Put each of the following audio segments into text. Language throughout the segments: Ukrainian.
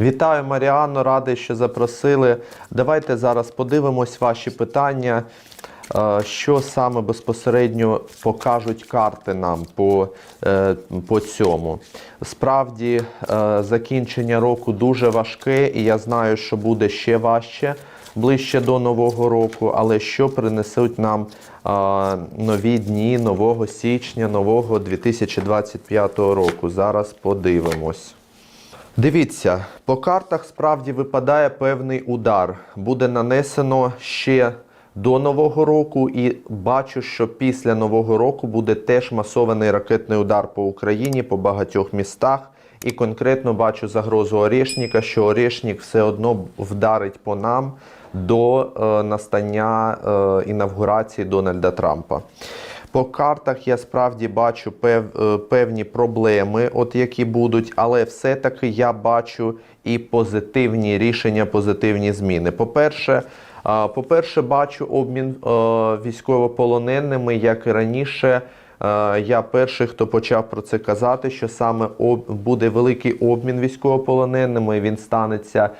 Вітаю, Маріано, радий, що запросили. Давайте зараз подивимось ваші питання. Е, Що саме безпосередньо покажуть карти нам по, е, по цьому? Справді, е, закінчення року дуже важке, і я знаю, що буде ще важче ближче до Нового року, але що принесуть нам а, нові дні нового січня, нового 2025 року? Зараз подивимось. Дивіться, по картах справді випадає певний удар. Буде нанесено ще до Нового року, і бачу, що після Нового року буде теж масований ракетний удар по Україні, по багатьох містах. І конкретно бачу загрозу Орешника, що Орешник все одно вдарить по нам до е, настання е, інавгурації Дональда Трампа. По картах я справді бачу е, певні проблеми, от які будуть, але все-таки я бачу і позитивні рішення, позитивні зміни. По-перше, по-перше, бачу обмін е, військовополоненими, як і раніше. Е, Я перший, хто почав про це казати, що саме буде великий обмін військовополоненими. Він станеться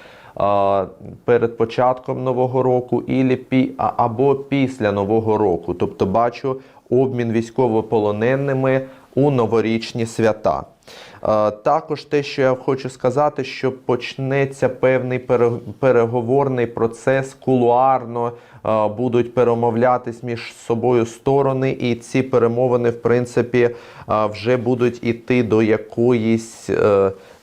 перед початком нового року або після нового року. Тобто бачу обмін військовополоненими у новорічні свята. Е, Також те, що я хочу сказати, що почнеться певний переговорний процес кулуарно, е, будуть перемовлятись між собою сторони, і ці перемовини, в принципі, е, вже будуть іти до якоїсь.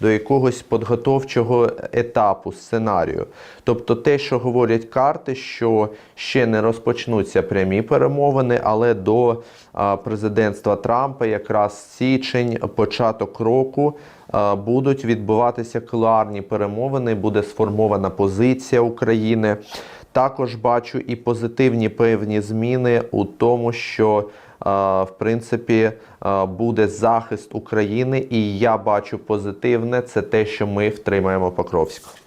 До якогось підготовчого етапу сценарію. Тобто те, що говорять карти, що ще не розпочнуться прямі перемовини, але до президентства Трампа, якраз січень, початок року, будуть відбуватися кулуарні перемовини, буде сформована позиція України. Також бачу і позитивні певні зміни у тому, що в принципі буде захист України, і я бачу позитивне це те, що ми втримаємо Покровськ.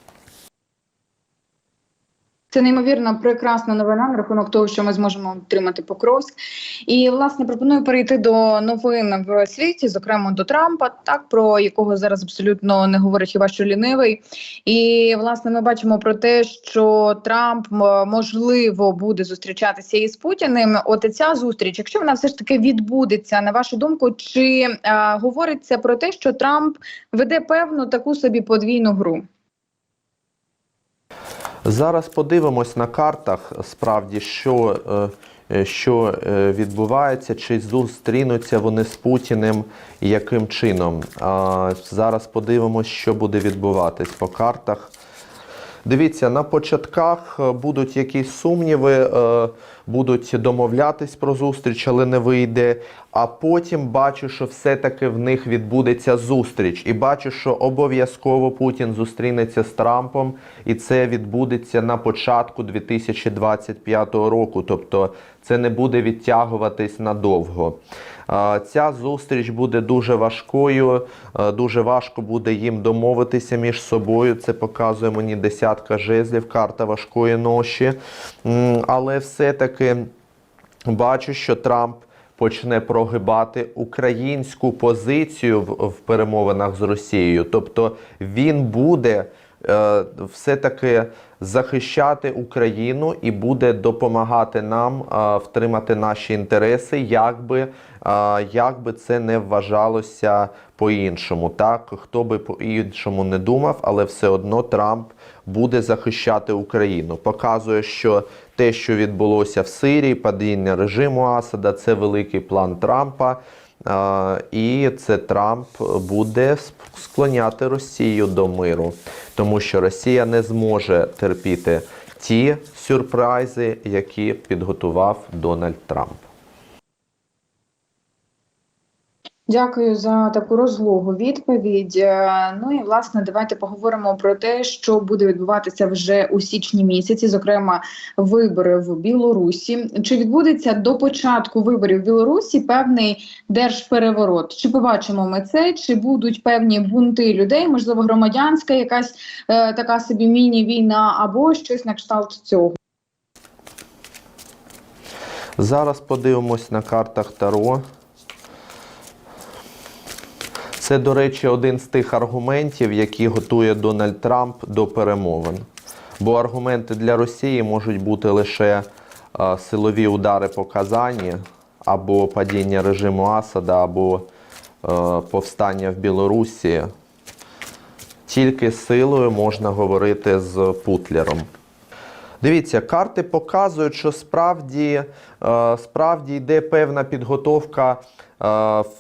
Це неймовірно прекрасна новина на рахунок того, що ми зможемо отримати Покровськ. І власне пропоную перейти до новин в світі, зокрема до Трампа, так про якого зараз абсолютно не говорить хіба що лінивий. І власне ми бачимо про те, що Трамп можливо буде зустрічатися із Путіним. От ця зустріч, якщо вона все ж таки відбудеться, на вашу думку, чи а, говориться про те, що Трамп веде певну таку собі подвійну гру? Зараз подивимось на картах, справді, що, е, що е, відбувається, чи зустрінуться вони з Путіним яким чином. Зараз подивимось, що буде відбуватись по картах. Дивіться, на початках е, будуть якісь сумніви, е, будуть домовлятись про зустріч, але не вийде. А потім бачу, що все-таки в них відбудеться зустріч. І бачу, що обов'язково Путін зустрінеться з Трампом, і це відбудеться на початку 2025 року. Тобто це не буде відтягуватись надовго. Ця зустріч буде дуже важкою, е, дуже важко буде їм домовитися між собою. Це показує мені десятка жезлів, карта важкої ноші. Але все-таки бачу, що Трамп почне прогибати українську позицію в, в перемовинах з Росією. Тобто він буде все-таки захищати Україну і буде допомагати нам е, втримати наші інтереси, як би, е, як би це не вважалося по-іншому. Так, хто би по-іншому не думав, але все одно Трамп буде захищати Україну. Показує, що те, що відбулося в Сирії, падіння режиму Асада, це великий план Трампа. І це Трамп буде склоняти Росію до миру, тому що Росія не зможе терпіти ті сюрпризи, які підготував Дональд Трамп. Дякую за таку розлогу відповідь. Е, Ну і власне давайте поговоримо про те, що буде відбуватися вже у січні місяці, зокрема вибори в Білорусі. Чи відбудеться до початку виборів в Білорусі певний держпереворот? Чи побачимо ми це? Чи будуть певні бунти людей? Можливо, громадянська якась е, така собі міні-війна, або щось на кшталт цього? Зараз подивимось на картах Таро. Це, до речі, один з тих аргументів, які готує Дональд Трамп до перемовин. Бо аргументи для Росії можуть бути лише е, силові удари по Казані, або падіння режиму Асада, або е, повстання в Білорусі. Тільки силою можна говорити з Путлером. Дивіться, карти показують, що справді, е, справді йде певна підготовка е,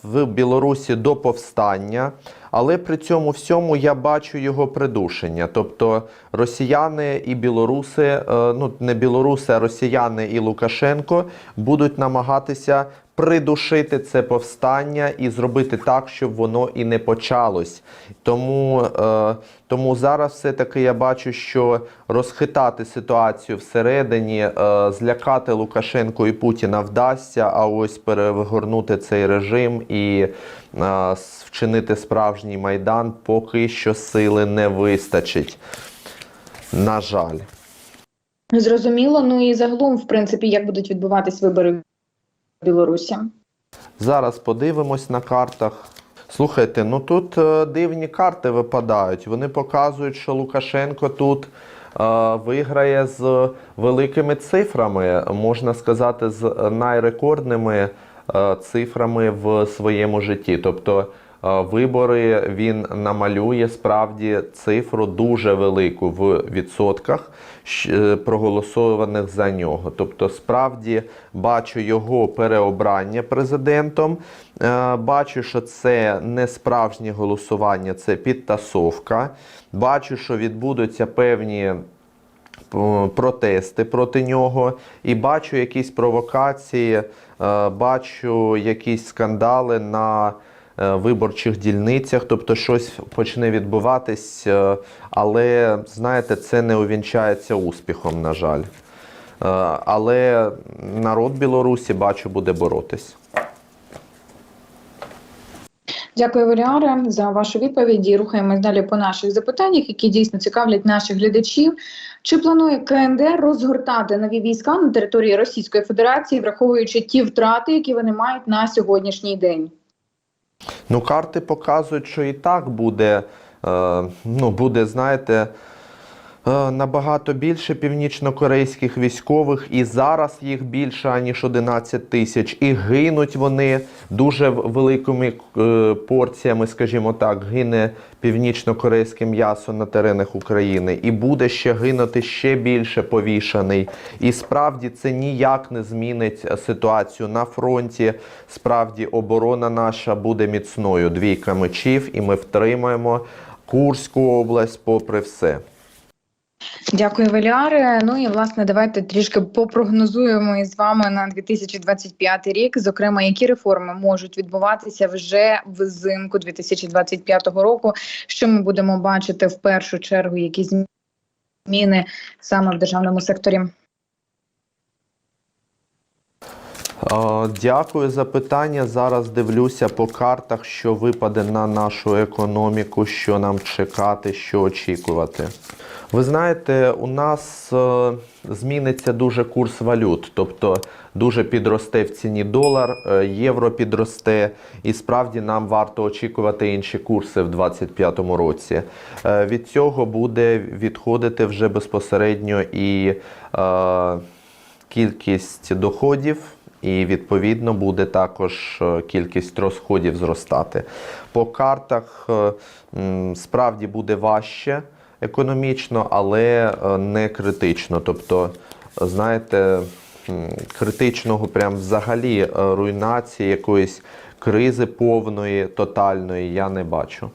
в Білорусі до повстання, але при цьому всьому я бачу його придушення. Тобто росіяни і білоруси, е, ну не білоруси, а росіяни і Лукашенко будуть намагатися придушити це повстання і зробити так, щоб воно і не почалось. Тому, е, тому зараз все-таки я бачу, що розхитати ситуацію всередині, е, злякати Лукашенко і Путіна вдасться, а ось перегорнути цей режим і е, вчинити справжній майдан, поки що сили не вистачить. На жаль. Зрозуміло. Ну і загалом, в принципі, як будуть відбуватись вибори Білорусі? Зараз подивимось на картах. Слухайте, ну тут е, дивні карти випадають. Вони показують, що Лукашенко тут е, виграє з великими цифрами, можна сказати, з найрекордними е, цифрами в своєму житті. Тобто вибори він намалює справді цифру дуже велику в відсотках е, проголосованих за нього. Тобто, справді бачу його переобрання президентом. Е, Бачу, що це не справжнє голосування, це підтасовка. Бачу, що відбудуться певні е, протести проти нього, і бачу якісь провокації, е, бачу якісь скандали на е, виборчих дільницях, тобто щось почне відбуватись, е, але знаєте, це не увінчається успіхом, на жаль. Е, Але народ Білорусі бачу буде боротись. Дякую, Валіаре, за вашу відповідь. І Рухаємось далі по наших запитаннях, які дійсно цікавлять наших глядачів. Чи планує КНДР розгортати нові війська на території Російської Федерації, враховуючи ті втрати, які вони мають на сьогоднішній день? Ну, карти показують, що і так буде, е, ну, буде, знаєте, набагато більше північнокорейських військових, і зараз їх більше, аніж 11 тисяч. І гинуть вони дуже великими е, порціями, скажімо так, гине північно-корейське м'ясо на теренах України. І буде ще гинути ще більше повішаний. І справді це ніяк не змінить е, ситуацію на фронті. Справді оборона наша буде міцною. Двійка мечів, і ми втримаємо Курську область попри все. Дякую, Валіаре. Ну і власне давайте трішки попрогнозуємо із вами на 2025 рік. Зокрема, які реформи можуть відбуватися вже взимку 2025 року. Що ми будемо бачити в першу чергу, які зміни саме в державному секторі? Е, Дякую за питання. Зараз дивлюся по картах, що випаде на нашу економіку, що нам чекати, що очікувати. Ви знаєте, у нас е, зміниться дуже курс валют, тобто дуже підросте в ціні долар, е, євро підросте, і справді нам варто очікувати інші курси в 2025 році. Е, від цього буде відходити вже безпосередньо і кількість доходів. І відповідно буде також кількість розходів зростати. По картах справді буде важче економічно, але е, не критично. Тобто, знаєте, критичного прям взагалі е, руйнації якоїсь кризи повної, тотальної я не бачу.